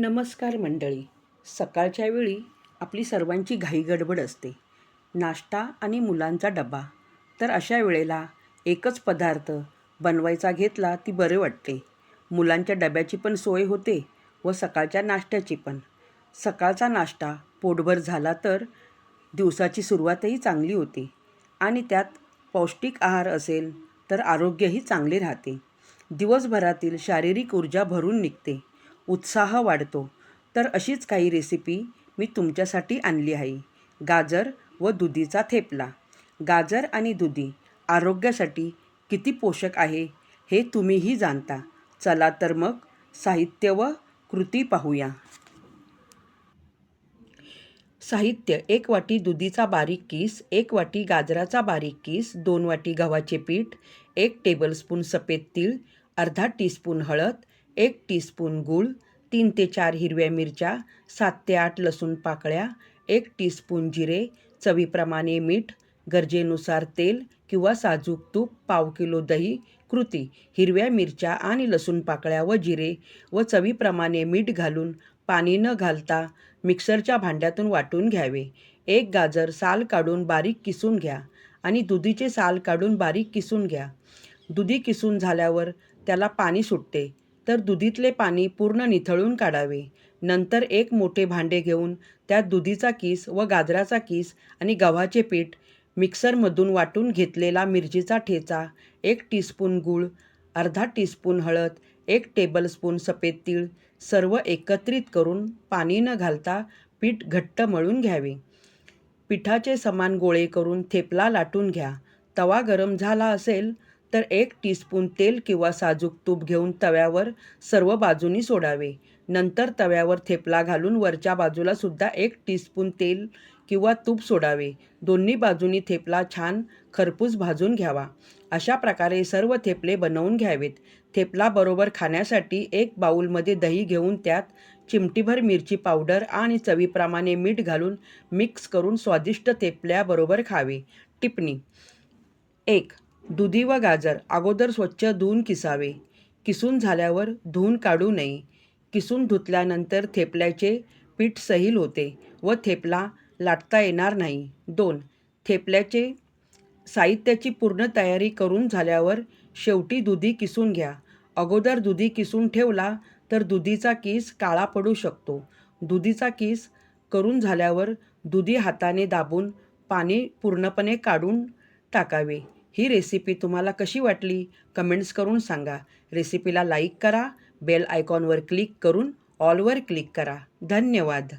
नमस्कार मंडळी. सकाळच्या वेळी आपली सर्वांची घाई गडबड असते. नाश्ता आणि मुलांचा डबा. तर अशा वेळेला एकच पदार्थ बनवायचा घेतला ती बरे वाटते. मुलांच्या डब्याची पण सोय होते व सकाळच्या नाश्त्याची पण. सकाळचा नाश्ता पोटभर झाला तर दिवसाची सुरुवातही चांगली होते. आणि त्यात पौष्टिक आहार असेल तर आरोग्यही चांगले राहते. दिवसभरातील शारीरिक ऊर्जा भरून निघते. उत्साह वाढतो. तर अशीच काही रेसिपी मी तुमच्यासाठी आणली आहे. गाजर व दुधीचा थेपला. गाजर आणि दुधी आरोग्यासाठी किती पोषक आहे हे तुम्हीही जाणता. चला तर मग साहित्य व कृती पाहूया. साहित्य एक वाटी दुधीचा बारीक किस एक वाटी गाजराचा बारीक किस दोन वाटी गव्हाचे पीठ एक टेबलस्पून सफेद तीळ अर्धा टीस्पून हळद एक टीस्पून गूळ तीन ते चार हिरव्या मिरच्या सात ते आठ लसूण पाकळ्या एक टीस्पून जिरे चवीप्रमाणे मीठ गरजेनुसार तेल किंवा साजूक तूप पाव किलो दही कृती हिरव्या मिरच्या आणि लसूण पाकळ्या व जिरे व चवीप्रमाणे मीठ घालून पाणी न घालता मिक्सरच्या भांड्यातून वाटून घ्यावे. एक गाजर साल काढून बारीक किसून घ्या आणि दुधीचे साल काढून बारीक किसून घ्या. दुधी किसून झाल्यावर त्याला पाणी सुटते. तर दुधीतले पाणी पूर्ण निथळून काढावे. नंतर एक मोठे भांडे घेऊन त्यात दुधीचा किस व गाजराचा किस आणि गव्हाचे पीठ मिक्सरमधून वाटून घेतलेला मिरचीचा ठेचा एक टीस्पून गूळ अर्धा टीस्पून हळद एक टेबलस्पून सफेद तीळ सर्व एकत्रित करून पाणी न घालता पीठ घट्ट मळून घ्यावे. पिठाचे समान गोळे करून थेपला लाटून घ्या. तवा गरम झाला असेल तर एक टीस्पून तेल किंवा साजूक तूप घेऊन तव्यावर सर्व बाजूनी सोडावे. नंतर तव्यावर थेपला घालून वरच्या बाजूला सुद्धा एक टीस्पून तेल किंवा तूप सोडावे. दोन्ही बाजूनी थेपला छान खरपूस भाजून घ्यावा. अशा प्रकारे सर्व थेपले बनवून घ्यावेत. थेपला बरोबर खाण्यासाठी एक बाऊलमध्ये दही घेऊन त्यात चिमटीभर मिरची पावडर आणि चवीप्रमाणे मीठ घालून मिक्स करून स्वादिष्ट थेपल्याबरोबर खावे. टिपणी. एक दुधी व गाजर अगोदर स्वच्छ धुवून किसावे. किसून झाल्यावर धुवून काढू नये. किसून धुतल्यानंतर थेपल्याचे पीठ सहील होते व थेपला लाटता येणार नाही. दोन. थेपल्याचे साहित्याची पूर्ण तयारी करून झाल्यावर शेवटी दुधी किसून घ्या. अगोदर दुधी किसून ठेवला तर दुधीचा किस काळा पडू शकतो. दुधीचा किस करून झाल्यावर दुधी हाताने दाबून पाणी पूर्णपणे काढून टाकावे. ही रेसिपी तुम्हाला कशी वाटली कमेंट्स करून सांगा. रेसिपीला लाईक करा बेल आयकॉनवर क्लिक करून ऑलवर क्लिक करा. धन्यवाद.